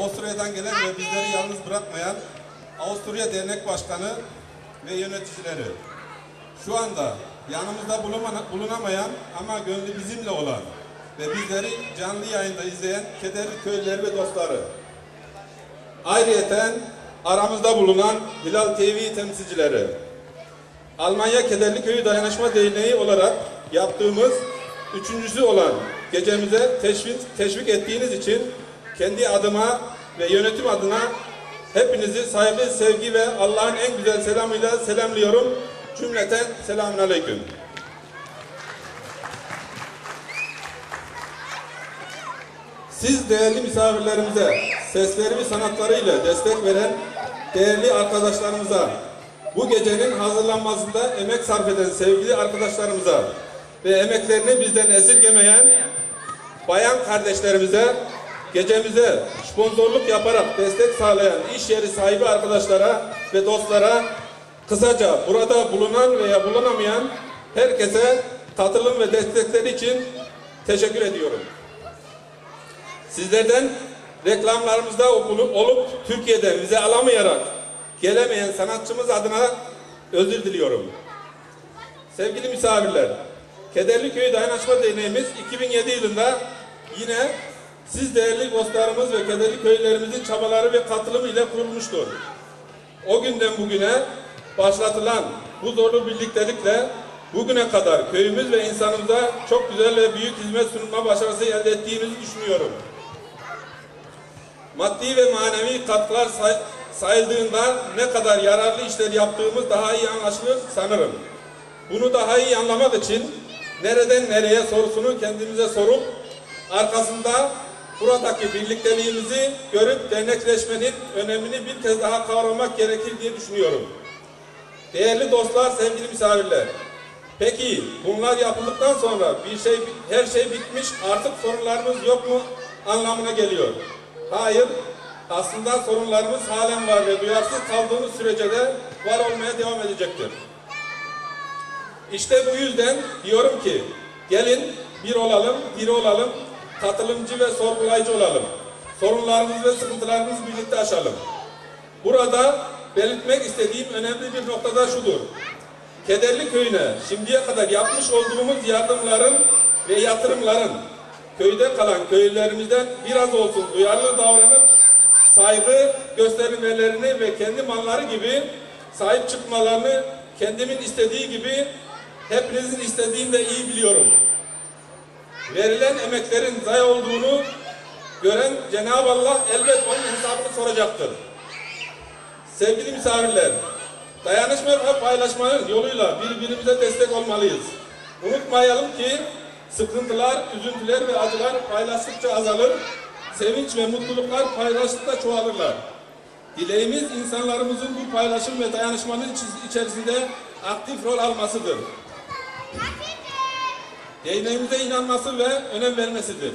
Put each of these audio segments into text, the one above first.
Avusturya'dan gelen ve bizleri yalnız bırakmayan Avusturya Dernek Başkanı ve yöneticileri. Şu anda yanımızda bulunamayan ama gönlü bizimle olan ve bizleri canlı yayında izleyen kederli köylüleri ve dostları. Ayrıyeten aramızda bulunan Hilal TV temsilcileri. Almanya Kederli Köyü Dayanışma Derneği olarak yaptığımız üçüncüsü olan gecemize teşvik, teşvik ettiğiniz için kendi adıma ve yönetim adına hepinizi saygı, sevgi ve Allah'ın en güzel selamıyla selamlıyorum. Cümleten selamun aleyküm. Siz değerli misafirlerimize, sesleri ve sanatlarıyla destek veren değerli arkadaşlarımıza, bu gecenin hazırlanmasında emek sarf eden sevgili arkadaşlarımıza ve emeklerini bizden esirgemeyen bayan kardeşlerimize, gecemize sponsorluk yaparak destek sağlayan iş yeri sahibi arkadaşlara ve dostlara, kısaca burada bulunan veya bulunamayan herkese katılım ve destekleri için teşekkür ediyorum. Sizlerden reklamlarımızda olup, Türkiye'den vize alamayarak gelemeyen sanatçımız adına özür diliyorum. Sevgili misafirler, Kederli Köy Dayanışma Derneğimiz 2007 yılında yine siz değerli dostlarımız ve kederli köylerimizin çabaları ve katılımı ile kurulmuştur. O günden bugüne başlatılan bu zorlu birliktelikle bugüne kadar köyümüz ve insanımıza çok güzel ve büyük hizmet sunma başarısı elde ettiğimizi düşünüyorum maddi ve manevi katkılar say sayıldığında ne kadar yararlı işler yaptığımız daha iyi anlaşılır sanırım. Bunu daha iyi anlamak için nereden nereye sorusunu kendimize sorup arkasında buradaki birlikteliğimizi görüp dernekleşmenin önemini bir kez daha kavramak gerekir diye düşünüyorum. Değerli dostlar, sevgili misafirler. Peki bunlar yapıldıktan sonra bir şey her şey bitmiş artık sorunlarımız yok mu anlamına geliyor. Hayır, aslında sorunlarımız halen var ve duyarsız kaldığımız sürece de var olmaya devam edecektir. İşte bu yüzden diyorum ki gelin bir olalım, diri olalım, katılımcı ve sorgulayıcı olalım. Sorunlarımız ve sıkıntılarımızı birlikte aşalım. Burada belirtmek istediğim önemli bir noktada şudur. Kederli köyüne şimdiye kadar yapmış olduğumuz yardımların ve yatırımların köyde kalan köylülerimizden biraz olsun duyarlı davranıp saygı göstermelerini ve kendi malları gibi sahip çıkmalarını kendimin istediği gibi hepinizin istediğini de iyi biliyorum. Verilen emeklerin zayi olduğunu gören Cenab-ı Allah elbet onun hesabını soracaktır. Sevgili misafirler, dayanışma ve paylaşmanın yoluyla birbirimize destek olmalıyız. Unutmayalım ki sıkıntılar, üzüntüler ve acılar paylaştıkça azalır, sevinç ve mutluluklar paylaştıkça çoğalırlar. Dileğimiz insanlarımızın bu paylaşım ve dayanışmanın içerisinde aktif rol almasıdır. Derneğimize inanması ve önem vermesidir.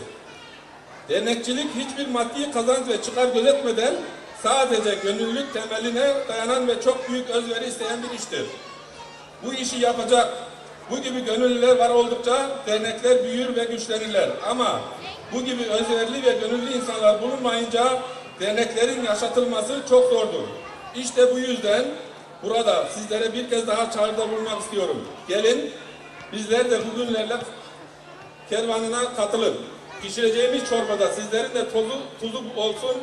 Dernekçilik hiçbir maddi kazanç ve çıkar gözetmeden sadece gönüllülük temeline dayanan ve çok büyük özveri isteyen bir iştir. Bu işi yapacak, bu gibi gönüllüler var oldukça dernekler büyür ve güçlenirler. Ama bu gibi özverili ve gönüllü insanlar bulunmayınca derneklerin yaşatılması çok zordur. İşte bu yüzden burada sizlere bir kez daha çağrıda bulunmak istiyorum. Gelin bizler de bugünlerle kervanına katılın. Pişireceğimiz çorbada sizlerin de tozu, tuzu olsun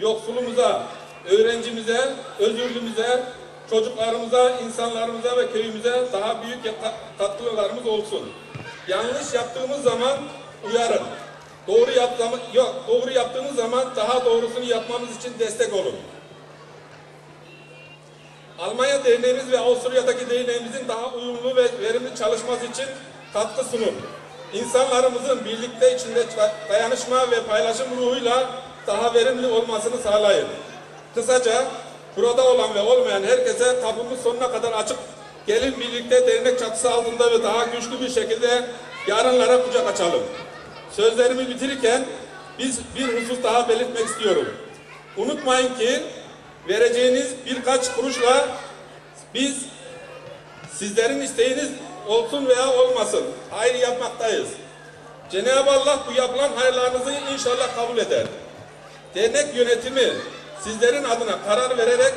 yoksulumuza, öğrencimize, özürlümüze, çocuklarımıza, insanlarımıza ve köyümüze daha büyük katkılarımız olsun. Yanlış yaptığımız zaman uyarın. Doğru yaptığımız yok, doğru yaptığımız zaman daha doğrusunu yapmamız için destek olun. Almanya derneğimiz ve Avusturya'daki derneğimizin daha uyumlu ve verimli çalışması için katkı sunun. İnsanlarımızın birlikte içinde dayanışma ve paylaşım ruhuyla daha verimli olmasını sağlayın. Kısaca burada olan ve olmayan herkese kapımız sonuna kadar açık. Gelin birlikte dernek çatısı altında ve daha güçlü bir şekilde yarınlara kucak açalım. Sözlerimi bitirirken biz bir husus daha belirtmek istiyorum. Unutmayın ki vereceğiniz birkaç kuruşla biz sizlerin isteğiniz olsun veya olmasın hayır yapmaktayız. Cenab-ı Allah bu yapılan hayırlarınızı inşallah kabul eder. dernek yönetimi sizlerin adına karar vererek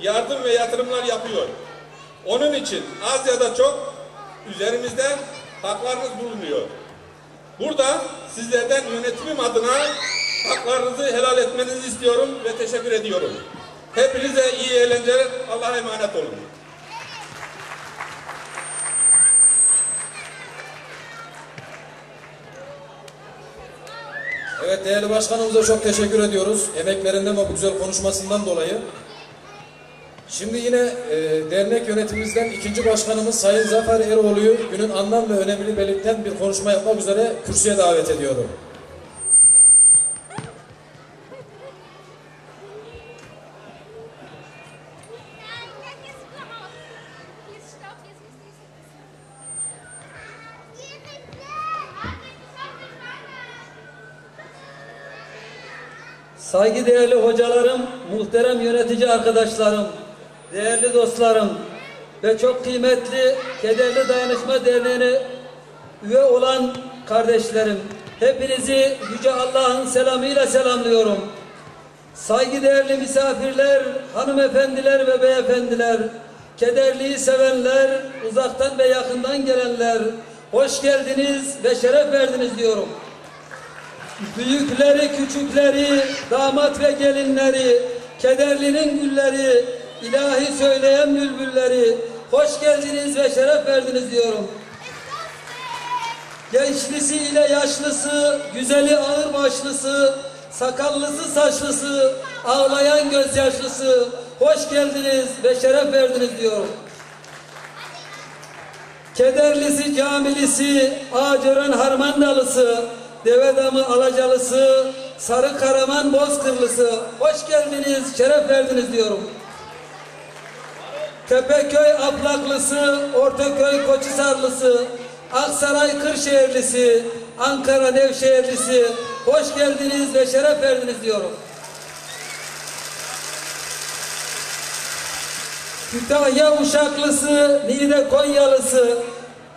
yardım ve yatırımlar yapıyor. Onun için az ya da çok üzerimizde haklarınız bulunuyor. Burada sizlerden yönetimim adına haklarınızı helal etmenizi istiyorum ve teşekkür ediyorum. Hepinize iyi eğlenceler. Allah'a emanet olun. Evet değerli başkanımıza çok teşekkür ediyoruz. Emeklerinden ve bu güzel konuşmasından dolayı. Şimdi yine e, dernek yönetimimizden ikinci başkanımız Sayın Zafer Eroğlu'yu günün anlam ve önemini belirten bir konuşma yapmak üzere kürsüye davet ediyorum. Saygıdeğerli hocalarım, muhterem yönetici arkadaşlarım, değerli dostlarım ve çok kıymetli Kederli Dayanışma Derneği'ne üye olan kardeşlerim, hepinizi Yüce Allah'ın selamıyla selamlıyorum. Saygıdeğerli misafirler, hanımefendiler ve beyefendiler, kederliyi sevenler, uzaktan ve yakından gelenler, hoş geldiniz ve şeref verdiniz diyorum. Büyükleri, küçükleri, damat ve gelinleri, kederlinin gülleri, ilahi söyleyen bülbülleri, hoş geldiniz ve şeref verdiniz diyorum. Gençlisi ile yaşlısı, güzeli ağır başlısı, sakallısı saçlısı, ağlayan gözyaşlısı, hoş geldiniz ve şeref verdiniz diyorum. Kederlisi, camilisi, Ağcören Harmandalısı, Devedamı Alacalısı, Sarı Karaman Bozkırlısı, hoş geldiniz, şeref verdiniz diyorum. Tepeköy Aplaklısı, Ortaköy Koçhisarlısı, Aksaray Kırşehirlisi, Ankara Nevşehirlisi, hoş geldiniz ve şeref verdiniz diyorum. Kütahya Uşaklısı, Niğde Konyalısı,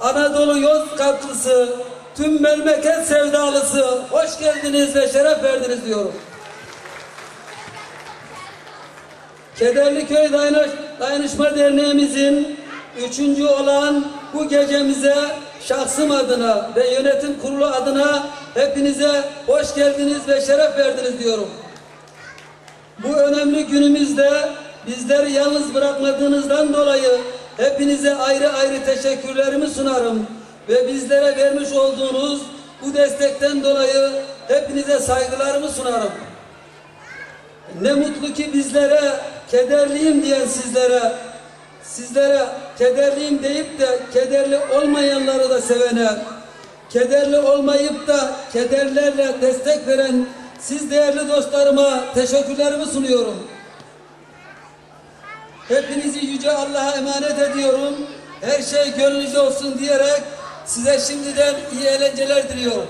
Anadolu Yozgatlısı, tüm memleket sevdalısı, hoş geldiniz ve şeref verdiniz diyorum. Kederliköy Dayanış, Dayanışma Derneğimizin üçüncü olan bu gecemize şahsım adına ve yönetim kurulu adına hepinize hoş geldiniz ve şeref verdiniz diyorum. Bu önemli günümüzde bizleri yalnız bırakmadığınızdan dolayı hepinize ayrı ayrı teşekkürlerimi sunarım ve bizlere vermiş olduğunuz bu destekten dolayı hepinize saygılarımı sunarım. Ne mutlu ki bizlere kederliyim diyen sizlere, sizlere kederliyim deyip de kederli olmayanları da sevene, kederli olmayıp da kederlerle destek veren siz değerli dostlarıma teşekkürlerimi sunuyorum. Hepinizi Yüce Allah'a emanet ediyorum. Her şey gönlünüzde olsun diyerek size şimdiden iyi eğlenceler diliyorum.